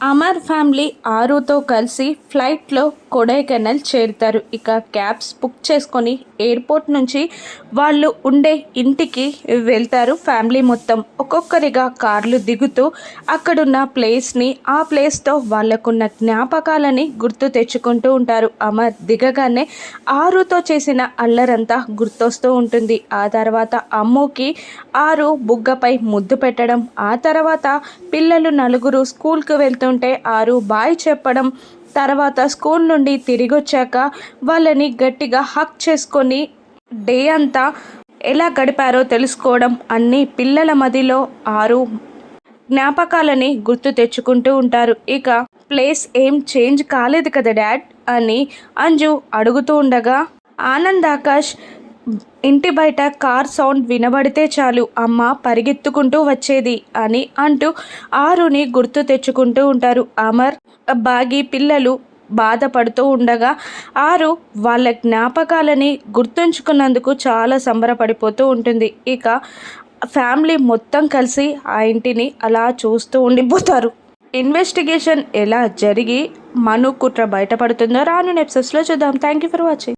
Amar family ఆరుతో కలిసి ఫ్లైట్లో కొడైకెనాల్ చేరుతారు. ఇక క్యాబ్స్ బుక్ చేసుకొని ఎయిర్పోర్ట్ నుంచి వాళ్ళు ఉండే ఇంటికి వెళ్తారు ఫ్యామిలీ మొత్తం. ఒక్కొక్కరిగా కార్లు దిగుతూ అక్కడున్న ప్లేస్ని ఆ ప్లేస్తో వాళ్ళకున్న జ్ఞాపకాలని గుర్తు తెచ్చుకుంటూ ఉంటారు. అమర్ దిగగానే ఆరుతో చేసిన అల్లరంతా గుర్తొస్తూ ఉంటుంది. ఆ తర్వాత అమ్ముకి ఆరు బుగ్గపై ముద్దు పెట్టడం ఆ తర్వాత పిల్లలు నలుగురు స్కూల్కి చేస్తుంటే ఆరు బాయ్ చెప్పడం తర్వాత స్కూల్ నుండి తిరిగి వచ్చాక వాళ్ళని గట్టిగా హక్ చేసుకొని డే అంతా ఎలా గడిపారో తెలుసుకోవడం అన్ని పిల్లల మదిలో ఆరు జ్ఞాపకాలని గుర్తు తెచ్చుకుంటూ ఉంటారు. ఇక ప్లేస్ ఏం చేంజ్ కాలేదు కదా డాడ్ అని అంజు అడుగుతూ ఉండగా ఆనంద్ ఆకాష్ ఇంటి బయట కార్ సౌండ్ వినబడితే చాలు అమ్మ పరిగెత్తుకుంటూ వచ్చేది అని అంటూ ఆరుని గుర్తు తెచ్చుకుంటూ ఉంటారు. అమర్ బాగి పిల్లలు బాధపడుతూ ఉండగా ఆరు వాళ్ళ జ్ఞాపకాలని గుర్తుంచుకున్నందుకు చాలా సంబరపడిపోతూ ఉంటుంది. ఇక ఫ్యామిలీ మొత్తం కలిసి ఆ ఇంటిని అలా చూస్తూ ఉండిపోతారు. ఇన్వెస్టిగేషన్ ఎలా జరిగి మను కుట్ర బయటపడుతుందో రాను నెప్సెస్లో చూద్దాం. Thank you for watching